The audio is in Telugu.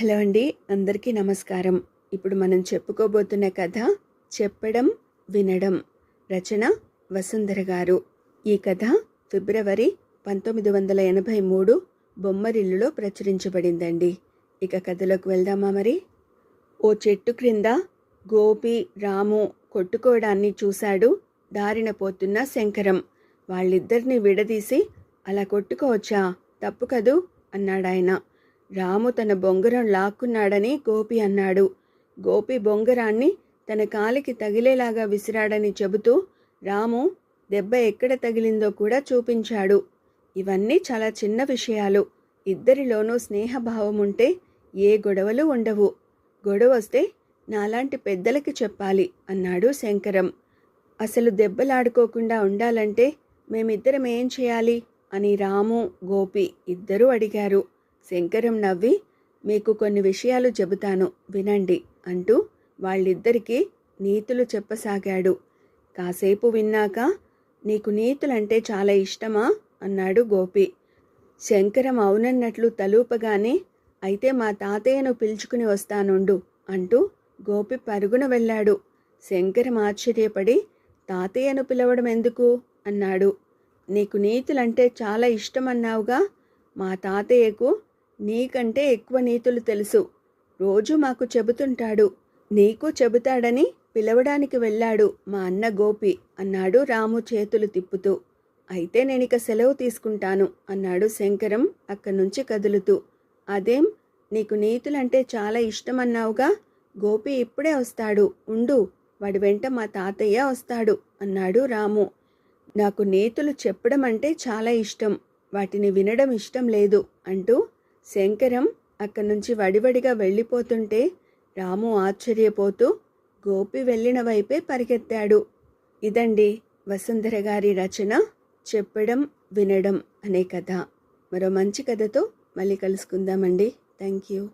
హలో అండి అందరికీ నమస్కారం. ఇప్పుడు మనం చెప్పుకోబోతున్న కథ చెప్పడం వినడం. రచన వసుంధర గారు. ఈ కథ ఫిబ్రవరి పంతొమ్మిది వందల ఎనభై మూడు బొమ్మరిల్లులో ప్రచురించబడిందండి. ఇక కథలోకి వెళ్దామా మరి? ఓ చెట్టు క్రింద గోపి రాము కొట్టుకోవడాన్ని చూశాడు దారిన పోతున్న శంకరం. వాళ్ళిద్దరిని విడదీసి అలా కొట్టుకోవచ్చా? తప్పు కదూ? అన్నాడాయన. రాము తన బొంగరం లాక్కున్నాడని గోపి అన్నాడు. గోపి బొంగరాన్ని తన కాలికి తగిలేలాగా విసిరాడని చెబుతూ రాము దెబ్బ ఎక్కడ తగిలిందో కూడా చూపించాడు. ఇవన్నీ చాలా చిన్న విషయాలు. ఇద్దరిలోనూ స్నేహభావం ఉంటే ఏ గొడవలు ఉండవు. గొడవ వస్తే నాలాంటి పెద్దలకి చెప్పాలి అన్నాడు శంకరం. అసలు దెబ్బలాడుకోకుండా ఉండాలంటే మేమిద్దరం ఏం చేయాలి? అని రాము గోపి ఇద్దరూ అడిగారు. శంకరం నవ్వి మీకు కొన్ని విషయాలు చెబుతాను వినండి అంటూ వాళ్ళిద్దరికీ నీతులు చెప్పసాగాడు. కాసేపు విన్నాక నీకు నీతులంటే చాలా ఇష్టమా? అన్నాడు గోపి. శంకరం అవునన్నట్లు తలూపగానే అయితే మా తాతయ్యను పిలుచుకుని వస్తానుండు అంటూ గోపి పరుగున వెళ్ళాడు. శంకరం ఆశ్చర్యపడి తాతయ్యను పిలవడం ఎందుకు? అన్నాడు. నీకు నీతులంటే చాలా ఇష్టమన్నావుగా మా తాతయ్యకు నీకంటే ఎక్కువ నీతులు తెలుసు. రోజు మాకు చెబుతుంటాడు నీకు చెబుతాడని పిలవడానికి వెళ్ళాడు మా అన్న గోపి అన్నాడు రాము చేతులు తిప్పుతూ. అయితే నేనిక సెలవు తీసుకుంటాను అన్నాడు శంకరం అక్కడి నుంచి కదులుతూ. అదేం నీకు నీతులంటే చాలా ఇష్టమన్నావుగా? గోపి ఇప్పుడే వస్తాడు ఉండు వాడి వెంట మా తాతయ్య వస్తాడు అన్నాడు రాము. నాకు నీతులు చెప్పడం అంటే చాలా ఇష్టం వాటిని వినడం ఇష్టం లేదు అంటూ శంకరం అక్కడి నుంచి వడివడిగా వెళ్ళిపోతుంటే రాము ఆశ్చర్యపోతూ గోపి వెళ్ళిన వైపే పరిగెత్తాడు. ఇదండి వసుంధర గారి రచన చెప్పడం వినడం అనే కథ. మరో మంచి కథతో మళ్ళీ కలుసుకుందామండి. Thank you